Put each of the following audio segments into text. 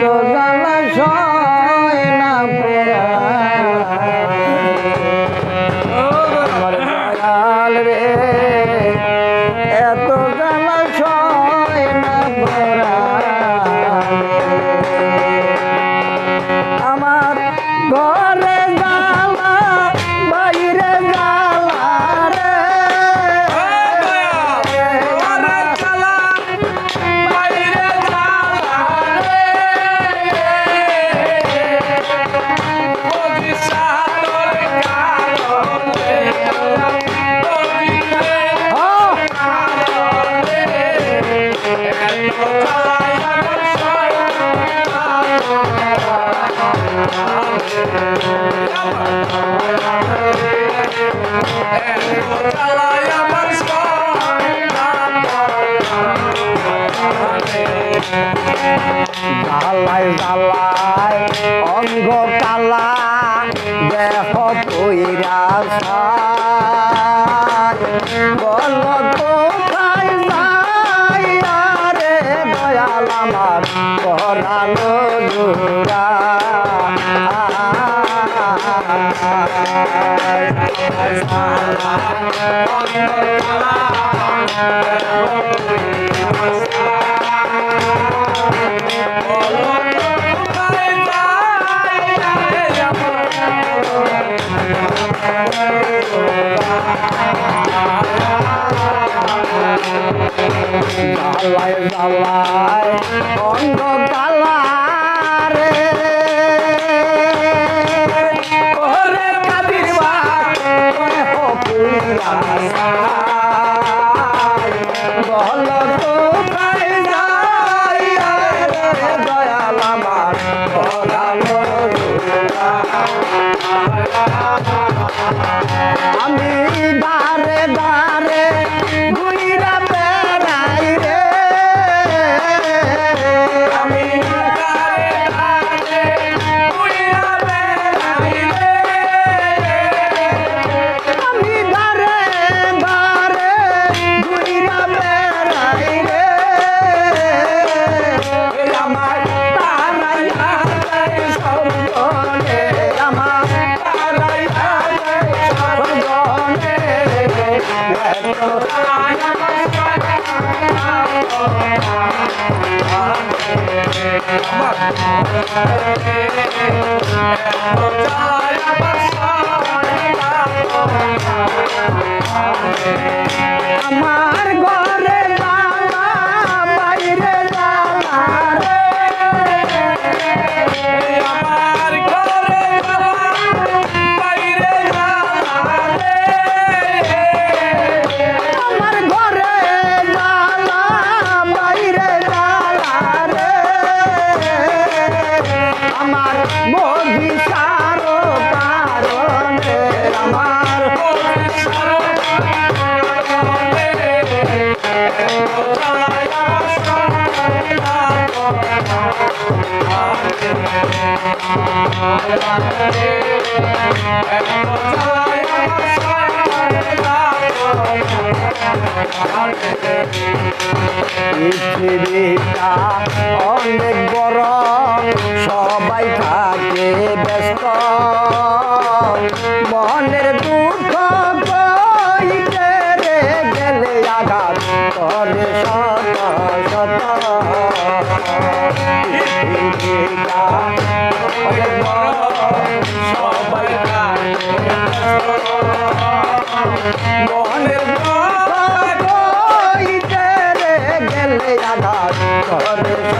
Todas elas jogam. জালাই জালাই অঙ্গ কালা দেহ কইরা বল কোথায় যাই? রে দয়াল আমার করালো দুরা Dalai Dalai, on the আমি দারে দা Oh, পৃথিবীটা অনেক বড় মোহনের গেলে আঘাত করে।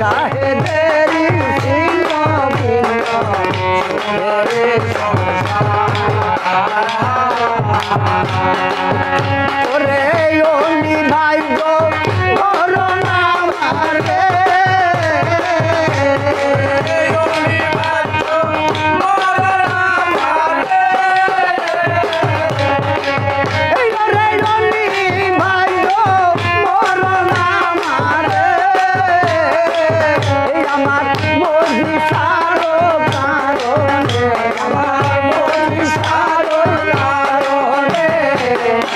সাহেবেরি ভিন্ন